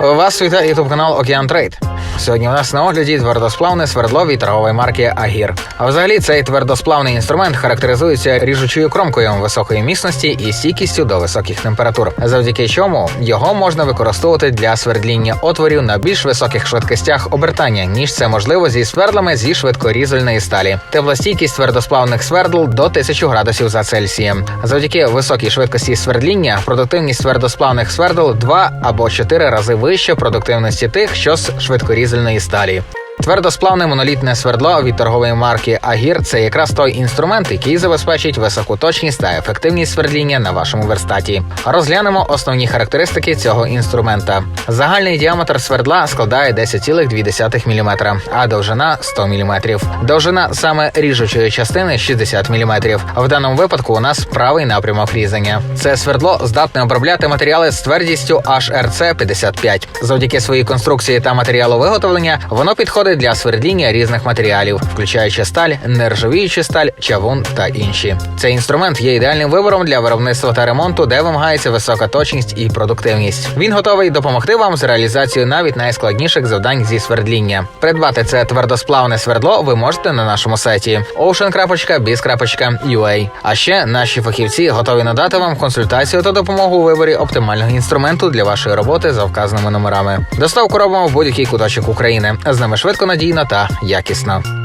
Вас вітає ютуб канал Океан Трейд. Сьогодні у нас на огляді твердосплавне свердло від торгової марки Агір. А взагалі цей твердосплавний інструмент характеризується ріжучою кромкою високої міцності і стійкістю до високих температур, завдяки чому його можна використовувати для свердління отворів на більш високих швидкостях обертання, ніж це можливо зі свердлами зі швидкорізальної сталі. Теплостійкість твердосплавних свердл до 1000 градусів за Цельсієм. Завдяки високій швидкості свердління продуктивність твердосплавних свердл 2 або 4 рази вища продуктивності тих, що з швидкорізальної сталі. Твердосплавне монолітне свердло від торгової марки Агір це якраз той інструмент, який забезпечить високу точність та ефективність свердління на вашому верстаті. Розглянемо основні характеристики цього інструмента. Загальний діаметр свердла складає 10,2 мм, а довжина 100 мм. Довжина саме ріжучої частини 60 мм. В даному випадку у нас правий напрямок різання. Це свердло здатне обробляти матеріали з твердістю HRC 55. Завдяки своїй конструкції та матеріалу виготовлення воно підходить для свердління різних матеріалів, включаючи сталь, нержавіючу сталь, чавун та інші. Цей інструмент є ідеальним вибором для виробництва та ремонту, де вимагається висока точність і продуктивність. Він готовий допомогти вам з реалізацією навіть найскладніших завдань зі свердління. Придбати це твердосплавне свердло ви можете на нашому сайті ocean.biz.ua. А ще наші фахівці готові надати вам консультацію та допомогу у виборі оптимального інструменту для вашої роботи за вказаними номерами. Доставку робимо в будь-який куточок України. З нами швидко, надійно та якісно.